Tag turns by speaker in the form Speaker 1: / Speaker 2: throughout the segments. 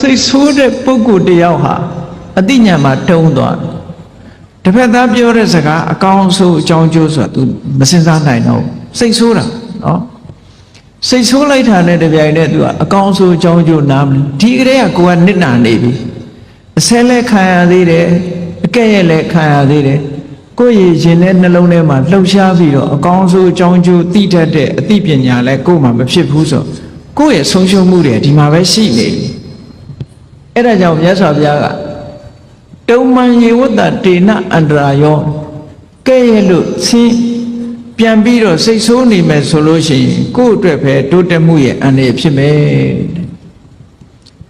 Speaker 1: စိတ်ဆိုးတဲ့ပုဂ္ဂိုလ်တယောက်ဟာအတိညာမှာတုံးသွားတယ်တစ်ဖက်သားပြောတဲ့စကားအကောင်းဆုံးအကြောင်းကျိုးဆိုတာ तू မစင်စားနိုင်တော့ဘူးစိတ်ဆိုးတာနော်စိတ်ဆိုးလိုက်တာနဲ့တပြိုင်နက် तू ကအကောင်းဆုံးအကြောင်းကျိုးနားမလဲဒီကလေးကကိုယ်ကနစ်နာနေပြီအဆဲလဲခံရသေးတယ်အကဲ့ရဲ့လဲခံရသေးတယ်ကိုယ့်ရည်ရှင်တဲ့နှလုံးထဲမှာလှုပ်ရှားပြီးတော့အကောင်းဆုံးအကြောင်းကျိုးသိတတ်တဲ့အသိပညာလဲကိုယ်မှာမဖြစ်ဘူးဆိုကိုယ့်ရဲ့ဆုံးရှုံးမှုတွေဒီမှာပဲရှိနေပြီ အဲ့ဒါကြောင့်မြတ်စွာဘုရားကတုံမန်ယေဝတ္တတေနအန္တရာယောကဲ့ရဲ့လို့ဆင်းပြန်ပြီးတော့စိတ်ဆိုးနေမယ်ဆိုလို့ရှိရင်ကိုယ့်အတွက်ပဲတိုးတက်မှုရဲ့အန္တရာယ်ဖြစ်မယ်တဲ့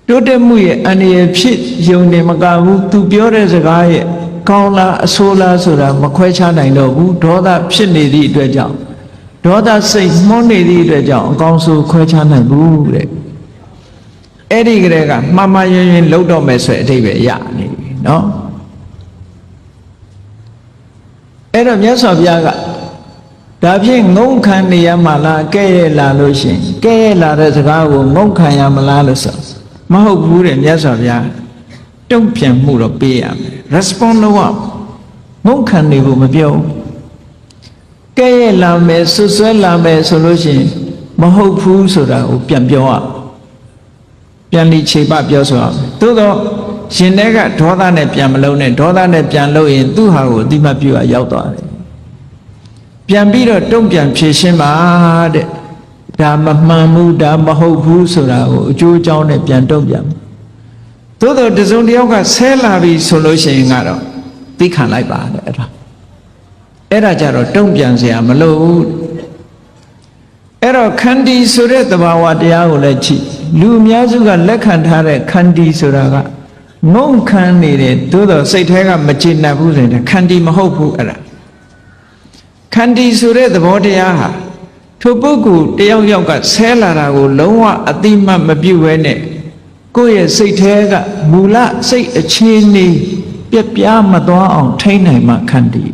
Speaker 1: တိုးတက်မှုရဲ့အန္တရာယ်ဖြစ်ယုံနေမကဘူးသူပြောတဲ့စကားရဲ့ကောင်းလားအဆိုးလားဆိုတာမခွဲခြားနိုင်တော့ဘူးဒေါသဖြစ်နေသည့်အတွက်ကြောင့်ဒေါသစိတ်မှုန်းနေသည့်အတွက်ကြောင့်အကောင်းဆုံးခွဲခြားနိုင်ဘူးတဲ့ အဲ့ဒီကလေးကမှန်မှန်ရင်ရင်လှုပ်တော့မယ်ဆိုတဲ့အဓိပ္ပာယ်ရနေပြီနော်အဲ့တော့မြတ်စွာဘုရားကဒါဖြင့်ငုံခံနေရမှာလားကဲ့ရဲ့လာလို့ရှရင်ကဲ့ရဲ့လာတဲ့စကားကိုငုံခံရမလားလို့ဆိုမဟုတ်ဘူးတဲ့မြတ်စွာဘုရားတုံ့ပြန်မှုတော့ပေးရမယ် respond လုပ်ရငုံခံနေဖို့မပြောဘူးကဲ့ရဲ့လာမယ်ဆွဆွဲလာမယ်ဆိုလို့ရှရင်မဟုတ်ဘူးဆိုတာကိုပြန်ပြောရမယ် ပြန်လီခြေပပြောဆိုအောင်သို့တော့ရှင်တဲ့ကဒေါသနဲ့ပြန်မလုံးနဲ့ဒေါသနဲ့ပြန်လို့ရင်သူ့ဟာကိုအတိမပြုအရောက်သွားတယ်ပြန်ပြီးတော့တုံ့ပြန်ဖြေရှင်းပါတဲ့ဒါမမှန်ဘူးဒါမဟုတ်ဘူးဆိုတာကိုအကျိုးအကြောင်းနဲ့ပြန်တုံ့ပြန်သို့တော့တစုံတစ်ယောက်ကဆဲလာပြီဆိုလို့ရှိရင်ကတော့သိခံလိုက်ပါတဲ့အဲ့ဒါအဲ့ဒါကြတော့တုံ့ပြန်စရာမလိုဘူးအဲ့တော့ခန္တီဆိုတဲ့သဘာဝတရားကိုလည်းကြည့် လူအများစုကလက်ခံထားတဲ့ခန္တီဆိုတာကငုံခံနေတယ်သို့တော့စိတ်ထဲကမကျေနပ်ဘူးဆိုရင်ခန္တီမဟုတ်ဘူးအဲ့ဒါခန္တီဆိုတဲ့သဘောတရားဟာထိုပုဂ္ဂိုလ်တယောက်ယောက်ကဆဲလာတာကို လုံးဝအတိမတ်မပြုတ်ဘဲနဲ့ကိုယ့်ရဲ့စိတ်ထဲကမူလစိတ်အခြေအနေပြက်ပြားမသွားအောင် ထိန်းနိုင်မှခန္တီ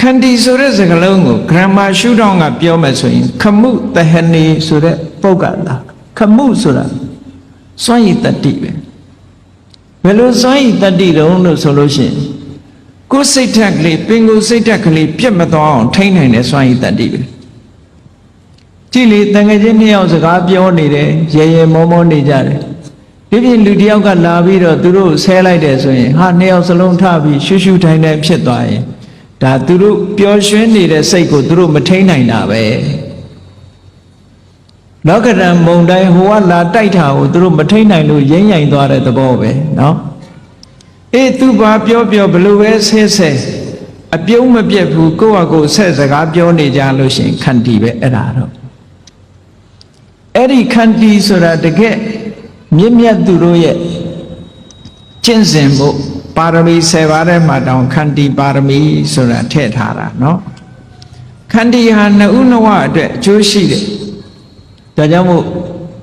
Speaker 1: ခန္တီဆိုတဲ့စကားလုံးကို grammar ရှုထောင့်ကပြောမယ်ဆိုရင်ခမှုတဟနေဆိုတဲ့ပုဂ္ဂတာခမှုဆိုတာစွန့်ရည်တတ္တိပဲဘယ်လိုစွန့်ရည်တတ္တိတုံးလို့ဆိုလို့ရှိရင်ကိုယ်စိတ်ဓာတ်ကလေးပင်ကိုယ်စိတ်ဓာတ်ကလေးပြတ်မသွားအောင်ထိန်းနိုင်တဲ့စွန့်ရည်တတ္တိပဲကြည့်လေတန်ငယ်ချင်းနှစ်ယောက်စကားပြောနေတယ်ရေရေမောမောနေကြတယ်ဒီပြင်လူတစ်ယောက်ကလာပြီးတော့သူတို့ဆဲလိုက်တယ်ဆိုရင်ဟာနှစ်ယောက်စလုံးထပြီးရှူးရှူးထိုင်ထိုင်ဖြစ်သွားရင် ဒါသူတို့ပျော်ရွှင်နေတဲ့စိတ်ကိုသူတို့မထိန်နိုင်တာပဲလောကရန်မုံတိုင်းဟိုကလာတိုက်တာကိုသူတို့မထိန်နိုင်လို့ရိမ့်ရိုင်သွားတဲ့သဘောပဲเนาะအေးသူဘာပြောပြောဘလို့ပဲဆဲဆဲအပြုံးမပြတ်ဘူးကိုယ့်ဟာကိုယ်ဆက်စကားပြောနေကြလို့ရှရင်ခန္တီပဲအဲ့ဒါတော့အဲ့ဒီခန္တီဆိုတာတကယ်မြင့်မြတ်သူတို့ရဲ့ကျင့်စဉ်ဖို့ ပါရမီ7ပါးထဲမှာတောင်ခန္တီပါရမီဆိုတာထည့်ထားတာเนาะခန္တီဟာနှစ်ဦးနှစ်ဝအတွက်အကျိုးရှိတယ်ဒါကြောင့်မို့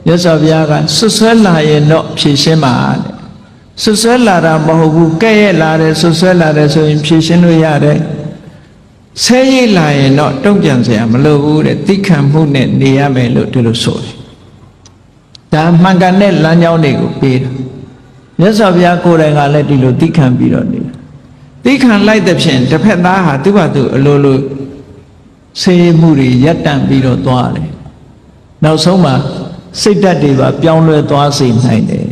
Speaker 1: ရသော်ဘုရားကဆွဆွဲလာရင်တော့ဖြည့်ရှင်းပါတဲ့ဆွဆွဲလာတာမဟုတ်ဘူးကဲ့ရဲ့လာတယ်ဆွဆွဲလာတယ်ဆိုရင်ဖြည့်ရှင်းလို့ရတယ်ဆဲရိတ်လာရင်တော့တုံ့ပြန်เสียမလိုဘူးတဲ့သိခံမှုနဲ့နေရမယ်လို့ဒီလိုဆိုတယ်ဒါမှန်ကန်တဲ့လမ်းကြောင်းတွေကိုပေးတာ မြတ်စွာဘုရားကိုယ်တိုင်ကလည်းဒီလိုသိခံပြီးတော့နေတာသိခံလိုက်တဲ့ဖြင့်တစ်ဖက်သားဟာသူ့ဘာသူအလိုလိုဆေးမှုတွေရပ်တန့်ပြီးတော့သွားတယ်နောက်ဆုံးမှာစိတ်ဓာတ်တွေပါပြောင်းလဲသွားစေနိုင်တယ်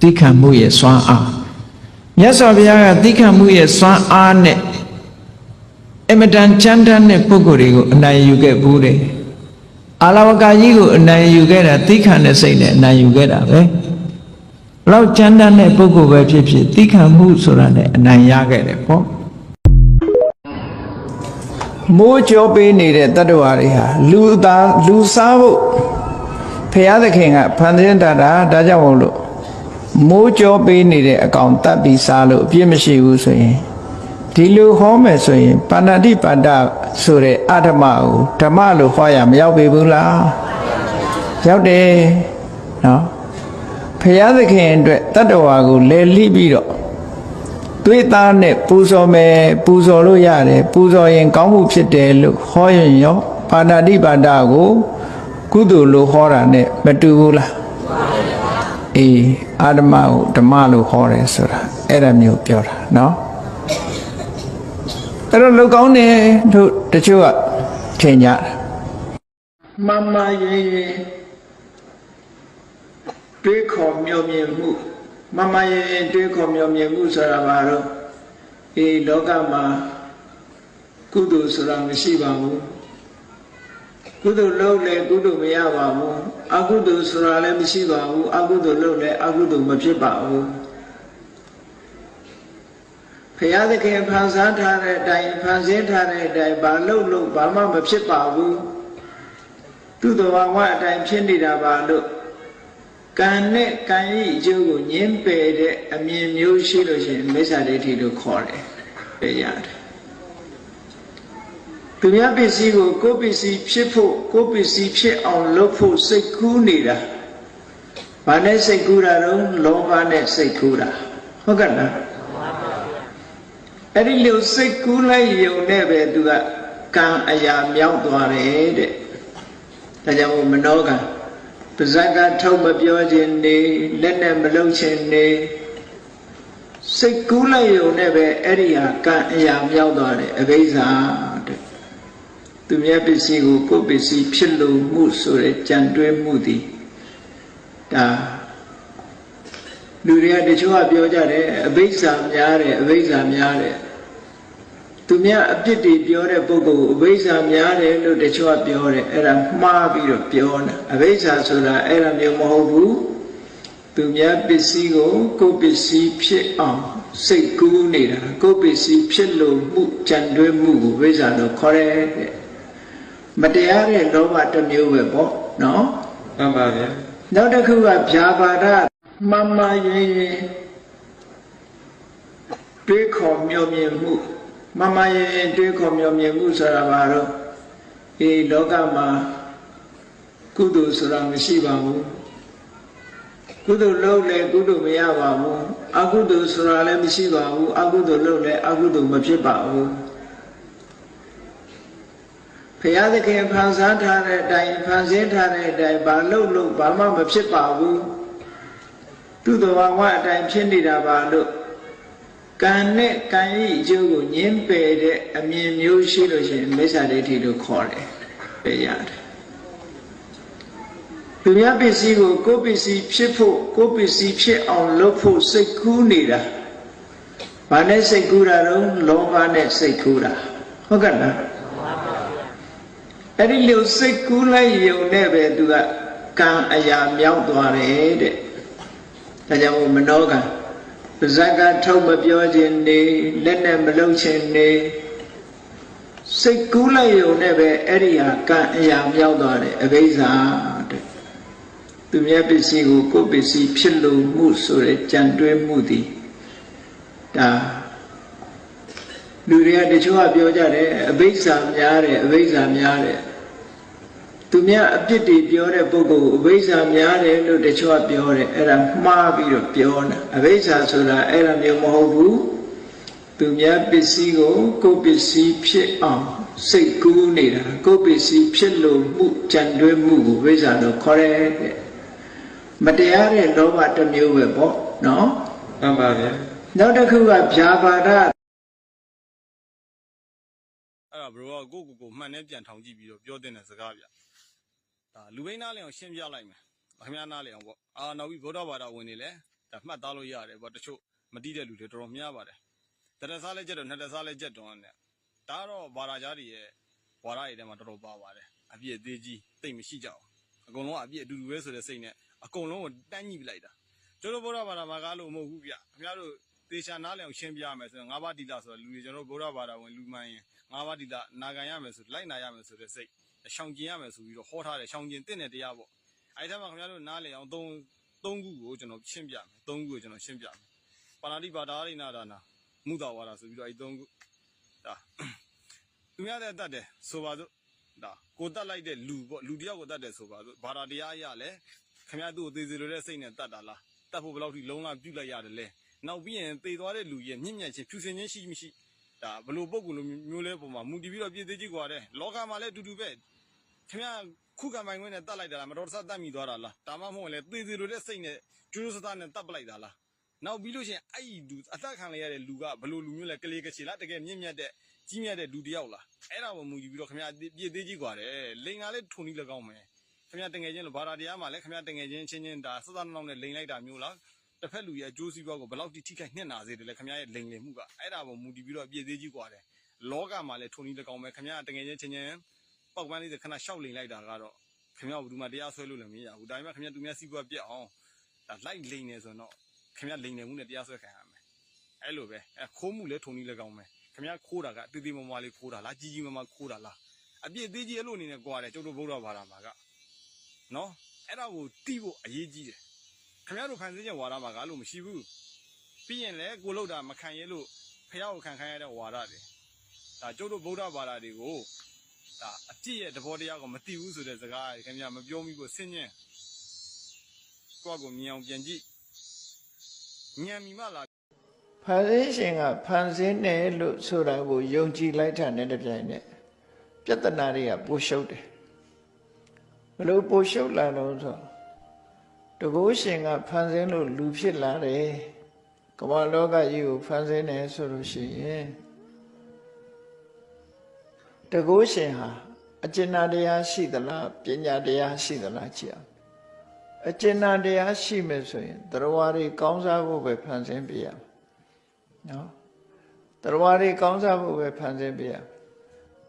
Speaker 1: သိခံမှုရဲ့စွမ်းအားမြတ်စွာဘုရားကသိခံမှုရဲ့စွမ်းအားနဲ့အမတန်ချမ်းသာတဲ့ပုဂ္ဂိုလ်တွေကိုအနိုင်ယူခဲ့ဘူးတယ်အာလဝကာကြီးကိုအနိုင်ယူခဲ့တာသိခံတဲ့စိတ်နဲ့အနိုင်ယူခဲ့တာပဲ လောက်ချမ်းသာတဲ့ပုဂ္ဂိုလ်ပဲဖြစ်ဖြစ်သိခံမှုဆိုတာနဲ့အနိုင်ရခဲ့တယ်ပေါ့မိုးကြောပေးနေတဲ့တတ္တဝါတွေဟာလူသားလူစားဖို့ဖရာသခင်ကဖန်ဆင်းတတ်တာဒါကြောင့်မို့လို့မိုးကြောပေးနေတဲ့အကောင်တတ်ပြီးစားလို့အပြစ်မရှိဘူးဆိုရင်ဒီလိုဟောမယ်ဆိုရင်ပါဏာတိပါဒဆိုတဲ့အဓမ္မကိုဓမ္မလို့ဟောရမရောက်ပေဘူးလားရောက်တယ်နော် ဖရာသခင်အတွက်တတ္တဝါကိုလဲလိပြီးတော့သွေးသားနဲ့ပူဇော်မယ်ပူဇော်လို့ရတယ်ပူဇော်ရင်ကောင်းမှုဖြစ်တယ်လို့ဟောရင်ရောပါဏာတိပါဒကိုကုသိုလ်လို့ဟောတာနဲ့မတူဘူးလား အေးအာဓမ္မကိုဓမ္မလို့ဟောတယ်ဆိုတာအဲ့ဒါမျိုးပြောတာเนาะအဲ့တော့လောက်ကောင်းတယ်တို့တချို့ကထင်ကြတယ်မမရေရေ တွေးခေါ်မျှော်မြင်မှုမမရေရေတွေးခေါ်မျှော်မြင်မှုဆိုတာဘာလို့အေးလောကမှာကုသိုလ်ဆိုတာမရှိပါဘူးကုသိုလ်လုပ်လဲကုသိုလ်မရပါဘူးအကုသိုလ်ဆိုတာလည်းမရှိပါဘူးအကုသိုလ်လုပ်လဲအကုသိုလ်မဖြစ်ပါဘူးဖရာသခင်ဖန်ဆန်းထားတဲ့အတိုင်းဖန်ဆင်းထားတဲ့အတိုင်းဘာလုပ်လို့ဘာမှမဖြစ်ပါဘူးသူ့တော်ဘာဝအတိုင်းဖြစ်နေတာပါလို့ ကံနဲ့ကံဤအကျိုးကိုညှင်းပယ်တဲ့အမြင်မျိုးရှိလို့ရှိရင်မိစ္ဆာဒိဋ္ဌိလို့ခေါ်တယ်ပြရတယ်သူများပစ္စည်းကိုကိုယ်ပစ္စည်းဖြစ်ဖို့ကိုယ်ပစ္စည်းဖြစ်အောင်လုပ်ဖို့စိတ်ကူးနေတာ။ဘာနဲ့စိတ်ကူးတာတော့လောဘနဲ့စိတ်ကူးတာ။ဟုတ်ကဲ့လား။အဲ့ဒီလိုစိတ်ကူးလိုက်ယုံနဲ့ပဲသူကကံအရာမြောက်သွားတယ်တဲ့။ဒါကြောင့်မနောကံ ပါဇက်ကထုတ်မပြောခြင်းနေလက်နဲ့မလုံခြင်းနေစိတ်ကူးလိုက်ယုံနဲ့ပဲအဲ့ဒီဟာကံအရာမြောက်သွားတယ်အဘိဇ္ဇာတဲ့။သူမြတ်ပစ္စည်းကိုကိုယ်ပစ္စည်းဖြစ်လို့မှုဆိုတဲ့ကြံတွဲမှုသည်ဒါလူတွေကတချို့ကပြောကြတယ်အဘိဇ္ဇာများတယ်အဘိဇ္ဇာများတယ် သူများအပြစ်တွေပြောတဲ့ပုဂ္ဂိုလ်ကိုအဘိဇ္ဇာများတယ်လို့တချို့ကပြောတယ်အဲ့ဒါမှားပြီးတော့ပြောတာအဘိဇ္ဇာဆိုတာအဲ့ဒါမျိုးမဟုတ်ဘူးသူများပစ္စည်းကိုကိုယ်ပစ္စည်းဖြစ်အောင်စိတ်ကူးနေတာကိုယ်ပစ္စည်းဖြစ်လို့မှုကြံတွဲမှုကိုဝိဇ္ဇာလို့ခေါ်တယ်တဲ့မတရားတဲ့လောဘတစ်မျိုးပဲပေါ့နော်
Speaker 2: မှန်ပါဗျာ
Speaker 1: နောက်တစ်ခုကဗျာပါဒမမရေရေတွေးခေါ်မျှော်မြင်မှု မမရေရေတွေးခေါ်မျှော်မြင်မှုဆိုတာဘာလို့ဒီလောကမှာကုသိုလ်ဆိုတာမရှိပါဘူးကုသိုလ်လုပ်လဲကုသိုလ်မရပါဘူးအကုသိုလ်ဆိုတာလည်းမရှိပါဘူးအကုသိုလ်လုပ်လဲအကုသိုလ်မဖြစ်ပါဘူးဖရာသခင်ဖန်ဆန်းထားတဲ့အတိုင်းဖန်ဆင်းထားတဲ့အတိုင်းဘာလုပ်လို့ဘာမှမဖြစ်ပါဘူးသူ့တော်ဘာဝအတိုင်းဖြစ်နေတာပါလို့ ကံနဲ့ကံဤအကျိုးကိုညှင်းပယ်တဲ့အမြင်မျိုးရှိလို့ရှိရင်မိစ္ဆာဒိဋ္ဌိလို့ခေါ်တယ်ပြရတယ်သူများပစ္စည်းကိုကိုယ်ပစ္စည်းဖြစ်ဖို့ကိုယ်ပစ္စည်းဖြစ်အောင်လုပ်ဖို့စိတ်ကူးနေတာဘာနဲ့စိတ်ကူးတာတော့လောဘနဲ့စိတ်ကူးတာဟုတ်ကဲ့လားအဲ့ဒီလိုစိတ်ကူးလိုက်ယုံနဲ့ပဲသူကကံအရာမြောက်သွားတယ်တဲ့ဒါကြောင့်မနောကံ ပါဇက်ကထုတ်မပြောခြင်းနေလက်နဲ့မလုံခြင်းနေစိတ်ကူးလိုက်ယုံနဲ့ပဲအဲ့ဒီဟာကံအရာမြောက်သွားတယ်အဘိဇ္ဇာတဲ့သူမြတ်ပစ္စည်းကိုကိုယ်ပစ္စည်းဖြစ်လို့မှုဆိုတဲ့ကြံတွဲမှုသည်ဒါလူတွေကတချို့ကပြောကြတယ်အဘိဇ္ဇာများတယ်အဘိဇ္ဇာများတယ် သူများအပြစ်တွေပြောတဲ့ပုဂ္ဂိုလ်ကိုအဘိဇ္ဇာများတယ်လို့တချို့ကပြောတယ်အဲ့ဒါမှားပြီးတော့ပြောတာအဘိဇ္ဇာဆိုတာအဲ့ဒါမျိုးမဟုတ်ဘူးသူများပစ္စည်းကိုကိုယ်ပစ္စည်းဖြစ်အောင်စိတ်ကူးနေတာကိုယ်ပစ္စည်းဖြစ်လို့မှုကြံတွဲမှုကိုဝိဇ္ဇာလို့ခေါ်တယ်တဲ့မတရားတဲ့လောဘတစ်မျိုးပဲပေါ့နော်
Speaker 2: မှန်ပါဗျာ
Speaker 1: နောက်တစ်ခုကဗျာပါဒ
Speaker 3: အဲ့ဒါဘရိုကကိုကိုကိုမှန်နဲ့ပြန်ထောင်ကြည့်ပြီးတော့ပြောတဲ့စကားဗျ ဒါလူဘိန်းနားလေအောင်ရှင်းပြလိုက်မယ်ခင်ဗျားနားလေအောင်ပေါ့အာနောက်ပြီးဗုဒ္ဓဘာသာဝင်တွေလည်းဒါမှတ်သားလို့ရတယ်ပေါ့တချို့မတိတဲ့လူတွေတော်တော်များပါတယ်တရစားလည်းကြက်တော့နှစ်တစားလည်းကြက်တော့နဲ့ဒါကတော့ဘာသာကြားတွေရဲ့ဝါဒတွေထဲမှာတော်တော်ပါပါတယ်အပြည့်အသေးကြီးတိတ်မရှိကြဘူးအကုန်လုံးကအပြည့်အတူတူပဲဆိုတဲ့စိတ်နဲ့အကုန်လုံးကိုတန်းညှိပလိုက်တာကျွန်တော်ဗုဒ္ဓဘာသာမှာကားလို့မဟုတ်ဘူးဗျခင်ဗျားတို့သေချာနားလေအောင်ရှင်းပြမယ်ဆိုတော့ငါးပါးတိလာဆိုတော့လူတွေကျွန်တော်ဗုဒ္ဓဘာသာဝင်လူမှန်ရင်ငါးပါးတိလာနာခံရမယ်ဆိုလိုက်နာရမယ်ဆိုတဲ့စိတ် ရှောင်ကျင်ရမယ်ဆိုပြီးတော့ဟောထားတယ်ရှောင်ကျင်တဲ့တဲ့တရားပေါ့အဲဒီထဲမှာခင်ဗျားတို့နားလေအောင်သုံးသုံးခုကိုကျွန်တော်ရှင်းပြမယ်သုံးခုကိုကျွန်တော်ရှင်းပြမယ်ပါဏာတိပါဒာရိနာဒါနာမုဒ္ဒဝါဒဆိုပြီးတော့အဲဒီသုံးခုဒါသူများတဲ့တတ်တယ်ဆိုပါစို့ဒါကိုတတ်လိုက်တဲ့လူပေါ့လူတယောက်ကိုတတ်တယ်ဆိုပါစို့ဘာသာတရားအရလဲခင်ဗျားတို့ကိုသေစေလိုတဲ့စိတ်နဲ့တတ်တာလားတတ်ဖို့ဘယ်လောက်ထိလုံးလာပြုတ်လိုက်ရတယ်လဲနောက်ပြီးရင်သေသွားတဲ့လူရဲ့မြင့်မြတ်ခြင်းဖြူစင်ခြင်းရှိမရှိဒါဘလို့ပုံကူလိုမျိုးလဲပုံမှာမူတည်ပြီးတော့ပြည့်သေးကြီးกว่าတဲ့လောကမှာလည်းအတူတူပဲ ခင်ဗျားခုခံပိုင်ခွင့်နဲ့တတ်လိုက်တာလားမတော်တဆတတ်မိသွားတာလားဒါမှမဟုတ်ရင်လည်းသေစေလိုတဲ့စိတ်နဲ့ ကျိုးစသားနဲ့တတ်ပလိုက်တာလားနောက်ပြီးလို့ရှိရင်အဲ့ဒီလူအသက်ခံလိုက်ရတဲ့လူကဘယ်လိုလူမျိုးလဲကလေးကချေလားတကယ်မြင့်မြတ်တဲ့ကြီးမြတ်တဲ့လူတစ်ယောက်လားအဲ့ဒါကိုမူကြည့်ပြီးတော့ခင်ဗျာပြည့်သေးကြီးกว่าတယ်လိန်ကလည်းထုံနီးလည်းကောင်းမယ်ခင်ဗျာတငယ်ချင်းလို့ဘာသာတရားမှာလည်းခင်ဗျာတငယ်ချင်းချင်းချင်းဒါစသနှောင်းနဲ့လိန်လိုက်တာမျိုးလားတစ်ဖက်လူရဲ့အကျိုးစီးပွားကိုဘယ်လောက်ထိထိခိုက်နှင့်နာစေတယ်လဲခင်ဗျာရဲ့လိန်လေမှုကအဲ့ဒါကိုမူတည်ပြီးတော့ပြည့်သေးကြီးกว่าတယ်လောကမှာလည်းထုံနီးလည်းကောင်းမယ်ခင်ဗျာတငယ်ချင်းချင်းချင်း ပောက်ပန်းလေးခဏရှောက်လိန်လိုက်တာကတော့ခင်ဗျာဘယ်သူမှတရားဆွဲလို့လည်းမရဘူးဒါပေမဲ့ခင်ဗျာသူများစီးပွားပြက်အောင်ဒါလိုက်လိန်နေဆိုတော့ခင်ဗျာလိန်နေမှုနဲ့တရားဆွဲခံရမယ်အဲ့လိုပဲအဲခိုးမှုလည်းထုံနီးလည်းကောင်းမယ်ခင်ဗျာခိုးတာကအသေးသေးမမလေးခိုးတာလားကြီးကြီးမမခိုးတာလားအပြည့်သေးကြီးအဲ့လိုအနေနဲ့ကြွားတယ်ကျုပ်တို့ဗုဒ္ဓဘာသာမှာကနော်အဲ့ဒါကိုတီးဖို့အရေးကြီးတယ်ခင်ဗျားတို့ဖန်ဆင်းချက်ဝါဒမှာကအဲ့လိုမရှိဘူးပြီးရင်လည်းကိုလို့တာမခံရဲလို့ဖះကိုခံခံရတဲ့ဝါဒတွေဒါကျုပ်တို့ဗုဒ္ဓဘာသာတွေကို ဒါအပြည့်ရဲ့သဘောတရားကိုမသိဘူးဆိုတဲ့စကားခင်ဗျာမပြောမိဖို့ဆင်းញင်းကိုယ့်ကိုမြင်အောင်ပြန်ကြည့်ဉာဏ်မီမှလာ
Speaker 1: ဖန်ဆင်းရှင်ကဖန်ဆင်းတယ်လို့ဆိုတာကိုယုံကြည်လိုက်တာနဲ့တပြိုင်နက်ပြဿနာတွေကပိုရှုပ်တယ်ဘလို့ပိုရှုပ်လာတော့ဆိုတကုရှင်ကဖန်ဆင်းလို့လူဖြစ်လာတယ်ကမ္ဘာလောကကြီးကိုဖန်ဆင်းတယ်ဆိုလို့ရှိရင် တကုရှင်ဟာအကျဉ်းတရားရှိသလားပညာတရားရှိသလားကြည့်အောင်အကျဉ်းတရားရှိမယ်ဆိုရင်တရားတွေကောင်းစားဖို့ပဲဖန်ဆင်းပြရမယ်နော်တရားတွေကောင်းစားဖို့ပဲဖန်ဆင်းပြရ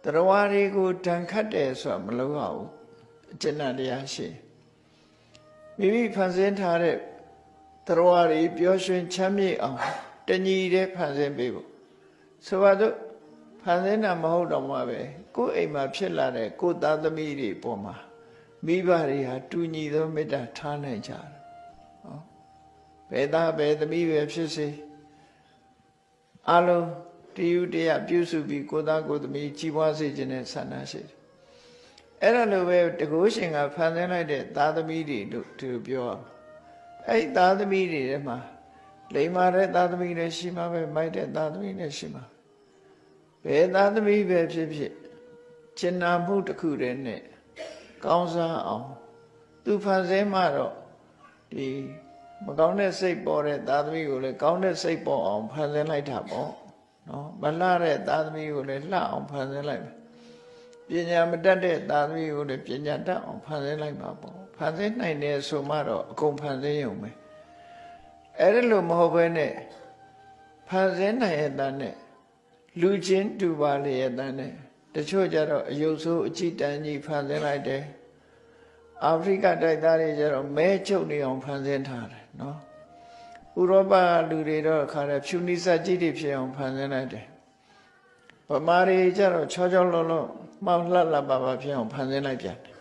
Speaker 1: တရားတွေကိုတန်ခတ်တယ်ဆိုတာမလုပ်ရဘူးအကျဉ်းတရားရှိမိမိဖန်ဆင်းထားတဲ့တရားတွေပျော်ရွှင်ချမ်းမြေ့အောင်တညီတဲ့ဖန်ဆင်းပေးဖို့ဆိုပါတော့ ဖန်ဆင်းတာမဟုတ်တော့မှပဲကိုယ်အိမ်မှာဖြစ်လာတဲ့ကိုယ်သားသမီးတွေပေါ်မှာမိဘတွေဟာတူညီသောမေတ္တာထားနိုင်ကြတယ်ဟောဘယ်သားဘယ်သမီးပဲဖြစ်စေအလုံးတယူတရားပြုစုပြီးကိုသားကိုသမီးကြီးပွားစေခြင်းနဲ့ဆန္ဒရှိတယ်။အဲ့ဒါလိုပဲတကုရှင်ကဖန်ဆင်းလိုက်တဲ့သားသမီးတွေတို့သူပြောအောင်အဲ့ဒီသားသမီးတွေထဲမှာလိမ္မာတဲ့သားသမီးတွေရှိမှာပဲမိုက်တဲ့သားသမီးတွေရှိမှာဘ ယ်သားသမီးပဲဖြစ်ဖြစ်ကျင်နာမှုတစ်ခုတည်းနဲ့ကောင်းစားအောင် သူဖန်ဆင်းမှတော့ဒီမကောင်းတဲ့စိတ်ပေါ်တဲ့သားသမီးကိုလည်းကောင်းတဲ့စိတ်ပေါ်အောင်ဖန်ဆင်းလိုက်တာပေါ့နော်မလှတဲ့သားသမီးကိုလည်းလှအောင်ဖန်ဆင်းလိုက်ပညာမတတ်တဲ့သားသမီးကိုလည်းပညာတတ်အောင်ဖန်ဆင်းလိုက်ပါပေါ့ဖန်ဆင်းနိုင်တယ်ဆိုမှတော့အကုန်ဖန်ဆင်းရုံပဲအဲ့ဒါလို့မဟုတ်ဘဲနဲ့ဖန်ဆင်းနိုင်ရဲ့တန်းနဲ့ လူချင်းတူပါလေရဲ့တန်းနဲ့တချို့ကြတော့အယုတ်ဆိုးအကြည့်တန်းကြီးဖန်ဆင်းလိုက်တယ်အာဖရိကတိုက်သားတွေကျတော့မဲချုပ်နေအောင်ဖန်ဆင်းထားတယ်နော်ဥရောပလူတွေတော့ခါတယ်ဖြူနိစကြီးတွေဖြစ်အောင်ဖန်ဆင်းလိုက်တယ်ဗမာတွေကျတော့ချောချောလုံးလုံးမှောင်လှလှပါပါဖြစ်အောင်ဖန်ဆင်းလိုက်ပြန်တယ်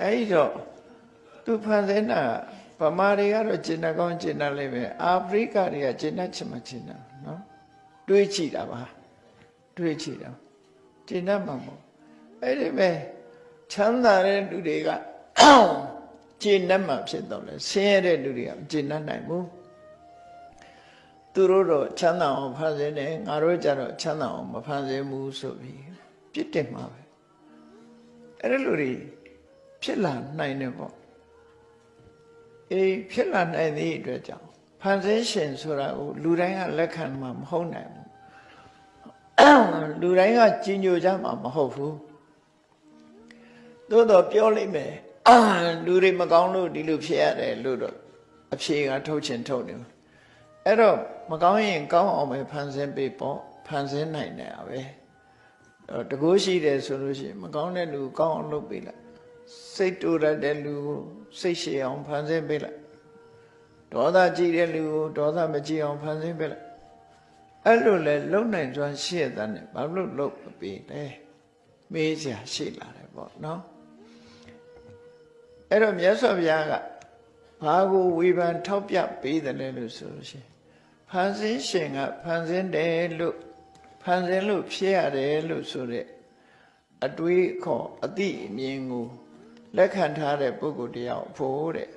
Speaker 1: အဲဒီတော့သူဖန်ဆင်းတာဗမာတွေကတော့ကျင်တတ်ကောင်းကျင်တတ်လိမ့်မယ်အာဖရိကတွေကကျင်တတ်ချင်မှကျင်တတ်နော် တွေးကြည့်တာပါတွေးကြည့်တာကျင်တတ်မှာမဟုတ်အဲ့ဒီပဲချမ်းသာတဲ့လူတွေကကျင့်တတ်မှဖြစ်တော့လဲဆင်းရဲတဲ့လူတွေကမကျင့်တတ်နိုင်ဘူးသူတို့တော့ချမ်းသာအောင်ဖန်ဆင်းတယ်ငါတို့ကြတော့ချမ်းသာအောင်မဖန်ဆင်းဘူးဆိုပြီးပြစ်တင်မှာပဲအဲ့ဒီလူတွေဖြစ်လာနိုင်တယ်ပေါ့အေးဖြစ်လာနိုင်သည့်အတွက်ကြောင့် ဖန်ဆင်းရှင်ဆိုတာကိုလူတိုင်းကလက်ခံမှာမဟုတ်နိုင်ဘူးလူတိုင်းကကြီးညိုကြမှာမဟုတ်ဘူးသို့တော့ပြောလိုက်မယ်အာလူတွေမကောင်းလို့ဒီလိုဖြစ်ရတယ်လို့တော့အဖြေကထုတ်ချင်ထုတ်နေအဲ့တော့မကောင်းရင်ကောင်းအောင်ပဲဖန်ဆင်းပေးပေါ့ဖန်ဆင်းနိုင်တယ်ပဲတကူရှိတယ်ဆိုလို့ရှိရင်မကောင်းတဲ့လူကောင်းအောင်လုပ်ပေးလိုက်စိတ်တူရတဲ့လူကိုစိတ်ရှည်အောင်ဖန်ဆင်းပေးလိုက် ဒေါသကြည့်တဲ့လူကိုဒေါသမကြည့်အောင်ဖန်ဆင်းပေးလိုက်အဲ့လိုလဲလုံနိုင်စွမ်းရှိရတဲ့နဲ့ဘာလို့လုပ်မပေးလဲမေးစရာရှိလာတယ်ပေါ့နော်အဲ့တော့မြတ်စွာဘုရားကဘာကိုဝေဖန်ထောက်ပြပေးတယ်လဲလို့ဆိုလို့ရှိရင်ဖန်ဆင်းရှင်ကဖန်ဆင်းတယ်လို့ဖန်ဆင်းလို့ဖြစ်ရတယ်လို့ဆိုတဲ့အတွေးခေါ်အတိအမြင်ကိုလက်ခံထားတဲ့ပုဂ္ဂိုလ်တရားဖို့တဲ့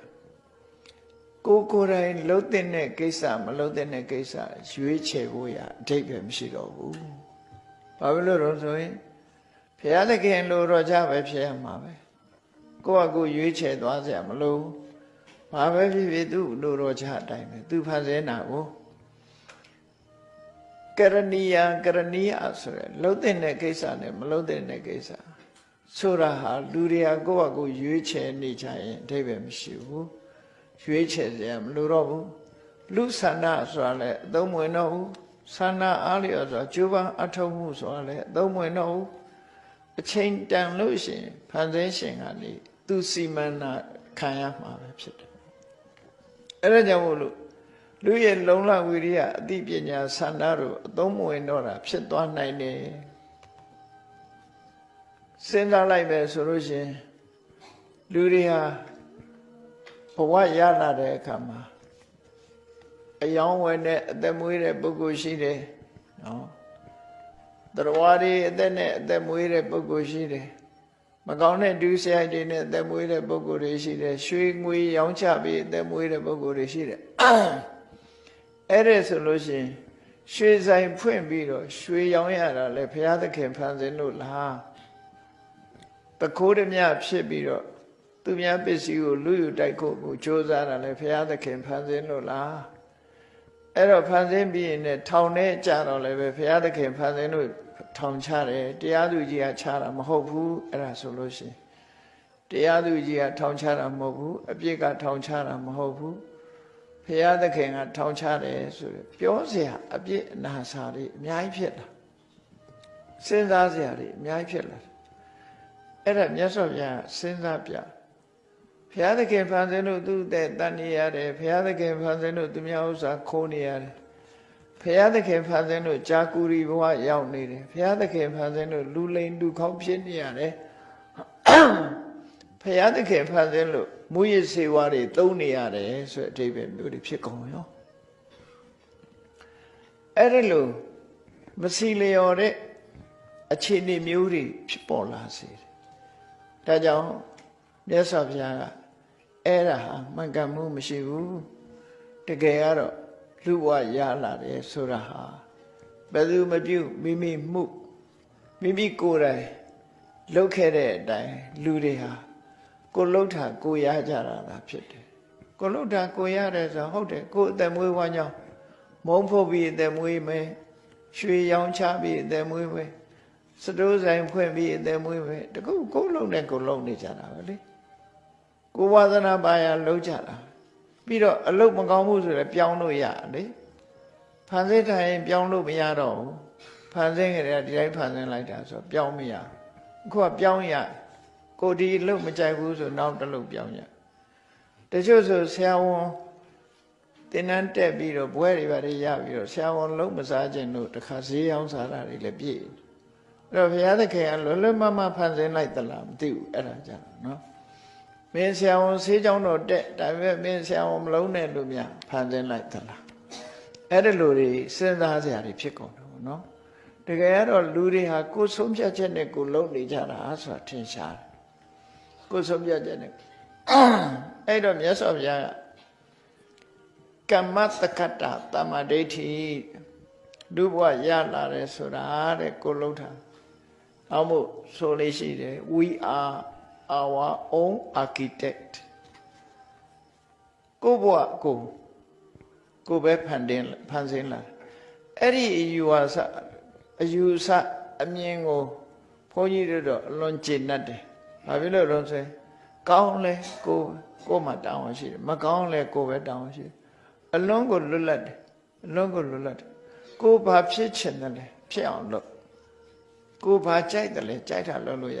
Speaker 1: ကိုကိုယ်တိုင်လှုပ်တဲ့ကိစ္စမလှုပ်တဲ့ကိစ္စရွေးချယ်ဖို့ရအဓိပ္ပာယ်မရှိတော့ဘူး။ဘာဖြစ်လို့တော့ဆိုရင်ဘုရားသခင်လိုတော့ကြပဲဖြစ်ရမှာပဲ။ကိုယ့်အကူရွေးချယ်သွားစရာမလိုဘူး။ဘာပဲဖြစ်ဖြစ်သူ့လိုတော့ကြအတိုင်းပဲ။သူဖန်ဆင်းတာကိုကရဏီယကရဏီယဆိုရယ်လှုပ်တဲ့ကိစ္စနဲ့မလှုပ်တဲ့ကိစ္စဆိုတာဟာလူတွေကကိုယ့်အကူရွေးချယ်နေကြရင်အဓိပ္ပာယ်မရှိဘူး။ ရွေးချယ်စရာမလိုတော့ဘူးလူဆန္ဒဆိုတာလည်းအသုံးဝင်တော့ဘူးဆန္ဒအားလျော်ဆိုတာကျိုးပန်းအထောက်မှုဆိုတာလည်းအသုံးဝင်တော့ဘူးအချိန်တန်လို့ရှိရင်ဖန်ဆင်းရှင်ကနေသူစီမံနာခံရမှာပဲဖြစ်တယ်အဲ့ဒါကြောင့်မို့လို့လူရဲ့လုံလဝိရိယအသိပညာဆန္ဒတို့အသုံးမဝင်တော့တာဖြစ်သွားနိုင်တယ်စဉ်းစားလိုက်မယ်ဆိုလို့ရှိရင်လူတွေဟာ ဘဝရလာတဲ့အခါမှာအယောင်းဝယ်နဲ့အသက်မွေးတဲ့ပုဂ္ဂိုလ်ရှိတယ်နော်တရားတွေအသက်နဲ့အသက်မွေးတဲ့ပုဂ္ဂိုလ်ရှိတယ်မကောင်းတဲ့ဒုစရိုက်တွေနဲ့အသက်မွေးတဲ့ပုဂ္ဂိုလ်တွေရှိတယ်ရွှေငွေရောင်းချပြီးအသက်မွေးတဲ့ပုဂ္ဂိုလ်တွေရှိတယ်အဲ့ဒါဆိုလို့ရှိရင်ရွှေဆိုင်ဖွင့်ပြီးတော့ရွှေရောင်းရတာလေဘုရားသခင်ဖန်ဆင်းလို့လားတခိုးဓမြဖြစ်ပြီးတော့ သူများပစ္စည်းကိုလူယူတိုက်ဖို့ကိုကြိုးစားတာလေဘုရားသခင်ဖန်ဆင်းလို့လားအဲ့တော့ဖန်ဆင်းပြီးရင်လည်းထောင်ထဲကြတော့လည်းပဲဘုရားသခင်ဖန်ဆင်းလို့ထောင်ချတယ်တရားသူကြီးကချတာမဟုတ်ဘူးအဲ့ဒါဆိုလို့ရှိရင်တရားသူကြီးကထောင်ချတာမဟုတ်ဘူးအပြစ်ကထောင်ချတာမဟုတ်ဘူးဘုရားသခင်ကထောင်ချတယ်ဆိုရပြောเสียအပြစ်အနာစာတွေအများကြီးဖြစ်လာစဉ်းစားเสียတွေအများကြီးဖြစ်လာအဲ့ဒါမြတ်စွာဘုရားစဉ်းစားပြ ဘုရားသခင်ဖန်ဆင်းလို့သူ့တဲ့တန်နေရတယ်ဘုရားသခင်ဖန်ဆင်းလို့သူများဥစ္စာခိုးနေရတယ်ဘုရားသခင်ဖန်ဆင်းလို့ကြာကူရီဘဝရောက်နေတယ်ဘုရားသခင်ဖန်ဆင်းလို့လူလိန်လူခေါင်းဖြစ်နေရတယ်ဘုရားသခင်ဖန်ဆင်းလို့မူရစ်စေဝါတွေသုံးနေရတယ်ဆိုတဲ့အဓိပ္ပာယ်မျိုးတွေဖြစ်ကုန်ရောအဲ့ဒါလို့မစီလျော်တဲ့အခြေအနေမျိုးတွေဖြစ်ပေါ်လာစေတယ်ဒါကြောင့်မြတ်စွာဘုရားက အဲ့ဒါဟာမှန်ကန်မှုမရှိဘူးတကယ်ကတော့လူဘဝရလာတယ်ဆိုတာဟာဘယ်သူမပြုမိမိမှုမိမိကိုယ်တိုင်လုပ်ခဲ့တဲ့အတိုင်းလူတွေဟာကိုလှုပ်တာကိုရကြတာလားဖြစ်တယ်ကိုလှုပ်တာကိုရတယ်ဆိုဟုတ်တယ်ကိုအသက်မွေးဝမ်းကြောင်းမုံဖို့ပြီးအသက်မွေးမယ်ရွှေရောင်ချပြီးအသက်မွေးမယ်စတိုးဆိုင်ဖွင့်ပြီးအသက်မွေးမယ်တကူကိုလှုပ်နဲ့ကိုလှုပ်နေကြတာပဲလေ ကိုဝါသနာပါရလှုပ်ကြတာပြီးတော့အလုတ်မကောင်းဘူးဆိုလည်းပြောင်းလို့ရလေဖန်ဆင်းထိုင်ပြောင်းလို့မရတော့ဘူးဖန်ဆင်းကြတယ်ဒီတိုင်းဖန်ဆင်းလိုက်တာဆိုပြောင်းမရအခုကပြောင်းရကိုဒီအလုတ်မကြိုက်ဘူးဆိုနောက်တစ်လုတ်ပြောင်းရတချို့ဆိုဆရာဝန်တင်နန်းတက်ပြီးတော့ဘွဲတွေပါတွေရပြီးတော့ဆရာဝန်လုံးမစားခြင်းလို့တခါဈေးရောင်းစားတာတွေလည်းပြည့်အဲ့တော့ဘုရားသခင်ကလွယ်လွယ်မမဖန်ဆင်းလိုက်သလားမသိဘူးအဲ့ဒါကြတော့နော် မင်းဆရာဝန်ဆေးကြောင်းတော့တက်ဒါပေမဲ့မင်းဆရာဝန်မလုံးနဲ့လို့များဖန်ဆင်းလိုက်သလားအဲ့ဒီလိုတွေစဉ်းစားစရာတွေဖြစ်ကုန်တယ်နော်တကယ်ကတော့လူတွေဟာကိုယ်ဆုံးဖြတ်ချက်နဲ့ကိုယ်လုံးနေကြတာဆိုတာထင်ရှားတယ်ကိုယ်ဆုံးဖြတ်ချက်နဲ့အဲ့တော့မြတ်စွာဘုရားကကမ္မတက္ကတာတမ္မာဒိဋ္ဌိလူဘဝရလာတယ်ဆိုတာတဲ့ကိုလုံးထားအောက်မို့ဆိုလေးရှိတယ် we are our own architect ကိုဘဝကိုကိုပဲဖန်တင်ဖန်ဆင်းလာအဲ့ဒီအယူအဆအယူအဆအမြင်ကိုဘုန်းကြီးတို့တော့အလွန်ကျေနပ်တယ်ဘာဖြစ်လို့လဲဆိုရင်ကောင်းလဲကိုကိုမှတောင်းရှိတယ်မကောင်းလဲကိုပဲတောင်းရှိတယ်အလွန်ကိုလွတ်လပ်တယ်အလွန်ကိုလွတ်လပ်တယ်ကိုဘာဖြစ်ချင်တယ်လဲဖြစ်အောင်လုပ်ကိုဘာကြိုက်တယ်လဲကြိုက်တာလုပ်လို့ရ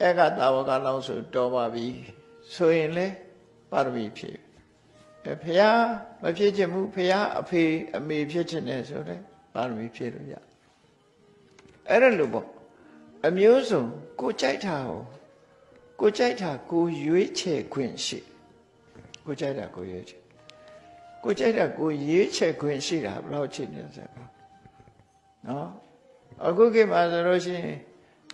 Speaker 1: အဲ့ကတာဝကလောက်ဆိုတော်ပါပြီဆိုရင်လေပါရမီဖြစ်အဲဖျားမဖြစ်ချင်ဘူးဖျားအဖေအမေဖြစ်ချင်တယ်ဆိုတော့ပါရမီဖြစ်လို့ရအဲ့ဒါလို့ပေါ့အမျိုးစုံကိုကြိုက်တာဟောကိုကြိုက်တာကိုရွေးချယ်ခွင့်ရှိကိုကြိုက်တာကိုရွေးချယ်ကိုကြိုက်တာကိုရွေးချယ်ခွင့်ရှိတာဘယ်လောက်ချိန်နေစမ်းနော်အခုခေတ်မှာဆိုလို့ရှိရင်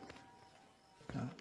Speaker 1: ်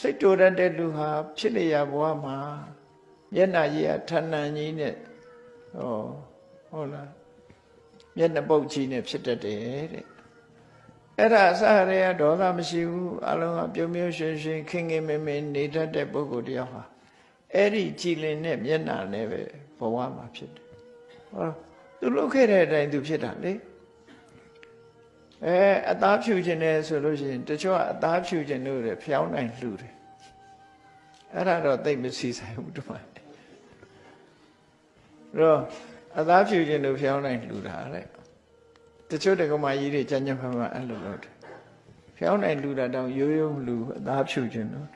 Speaker 1: စိတ်တူရတဲ့လူဟာဖြစ်လျက်ဘဝမှာမျက်နှာကြီးအထဏန်ကြီးနဲ့ဟောဟုတ်လားမျက်နှာပုတ်ကြီးနဲ့ဖြစ်တတ်တယ်တဲ့အဲ့ဒါအစရရဒေါသမရှိဘူးအလုံးကပြုံးပြုံးရွှင်ရွှင်ခင်ခင်မင်မင်နေတတ်တဲ့ပုဂ္ဂိုလ်တယောက်ဟာအဲ့ဒီကြည်လင်တဲ့မျက်နှာနဲ့ပဲဘဝမှာဖြစ်တယ်ဟောသူလုပ်ခဲ့တဲ့အတိုင်းသူဖြစ်တာလေ အဲအသားဖြူခြင်းနဲ့ဆိုလို့ရှိရင်တချို့ကအသားဖြူခြင်းလို့ရဖျောင်းနိုင်လှူတယ်အဲ့ဒါတော့သိမ့်မစီဆိုင်ဘူးတမန်တော့အသားဖြူခြင်းလို့ဖျောင်းနိုင်လှူတာတဲ့တချို့တက္ကမကြီးတွေကြမ်းကြမ်းဖမ်းဖမ်းအဲ့လိုလုပ်တယ်ဖျောင်းနိုင်လှူတာတောင်ရိုးရိုးမလှူအသားဖြူခြင်းလို့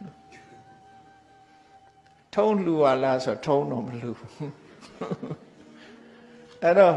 Speaker 1: ထုံးလှူပါလားဆိုထုံးတော့မလှူဘူးအဲ့တော့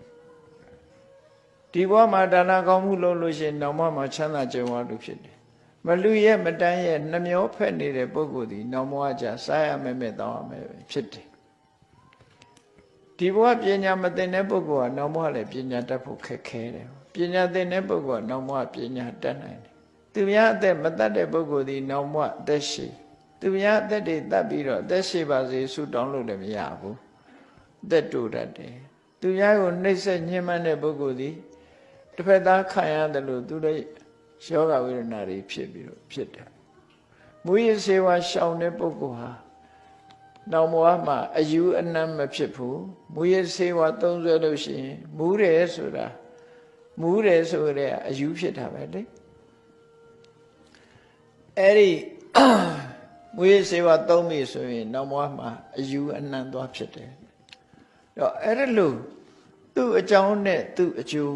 Speaker 1: ဒီဘဝမှာဒါနကောင်းမှုလုပ်လို့ရှိရင်နောက်ဘဝမှာချမ်းသာကြွယ်ဝလို့ဖြစ်တယ်မလူရဲ့မတန်းရဲ့နှမျောဖက်နေတဲ့ပုဂ္ဂိုလ်ဒီနောက်ဘဝကျစားရမယ်မဲ့တောင်းရမယ်ပဲဖြစ်တယ်ဒီဘဝပညာမသိတဲ့ပုဂ္ဂိုလ်ကနောက်ဘဝလည်းပညာတတ်ဖို့ခက်ခဲတယ်ပညာသိတဲ့ပုဂ္ဂိုလ်ကနောက်ဘဝပညာတတ်နိုင်တယ်သူများအသက်မတတ်တဲ့ပုဂ္ဂိုလ်ဒီနောက်ဘဝအသက်ရှိသူများအသက်တွေတတ်ပြီးတော့အသက်ရှိပါစေဆုတောင်းလို့လည်းမရဘူးအသက်တူတတ်တယ်သူများကိုနှိမ့်ဆက်ညှဉ်းပန်းတဲ့ပုဂ္ဂိုလ်ဒီ တစ်ဖက်သားခံရတယ်လို့သူလည်းယောဂဝေဒနာတွေဖြစ်ပြီးတော့ဖြစ်တယ်မူရစေဝါရှောင်တဲ့ပုဂ္ဂိုလ်ဟာနောက်ဘဝမှာအယူအနံ့မဖြစ်ဘူးမူရစေဝါသုံးဆွဲလို့ရှိရင်မူးတယ်ဆိုတာမူးတယ်ဆိုရဲအယူဖြစ်တာပဲလေအဲ့ဒီမူရစေဝါသုံးပြီဆိုရင်နောက်ဘဝမှာအယူအနံ့သွားဖြစ်တယ်တော့အဲ့ဒါလို့သူ့အကြောင်းနဲ့သူ့အကျိုး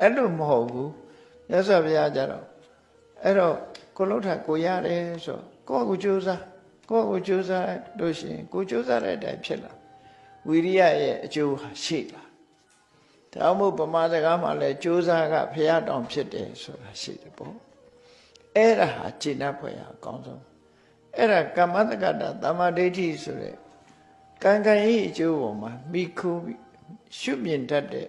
Speaker 1: အဲ့လိုမဟုတ်ဘူးမြတ်စွာဘုရားကြတော့အဲ့တော့ကိုလှုပ်ထကိုရတယ်ဆိုကိုယ့်ကိုယ်ကြိုးစားကိုယ့်ကိုယ်ကြိုးစားလို့ရှိရင်ကိုယ်ကြိုးစားတဲ့အတိုင်းဖြစ်လာဝိရိယရဲ့အကျိုးဟာရှိလာဒါမှမဟုတ်ဗမာစကားမှာလဲကြိုးစားကဘုရားတောင်ဖြစ်တယ်ဆိုတာရှိတယ်ပေါ့အဲ့ဒါဟာကျင့်တတ်ဖွယ်ရအကောင်းဆုံးအဲ့ဒါကမ္မတက္ကတာတမ္မာဒိဋ္ဌိဆိုတဲ့ကံကံဤအကျိုးပေါ်မှာမိခိုးပြီးရှုမြင်တတ်တဲ့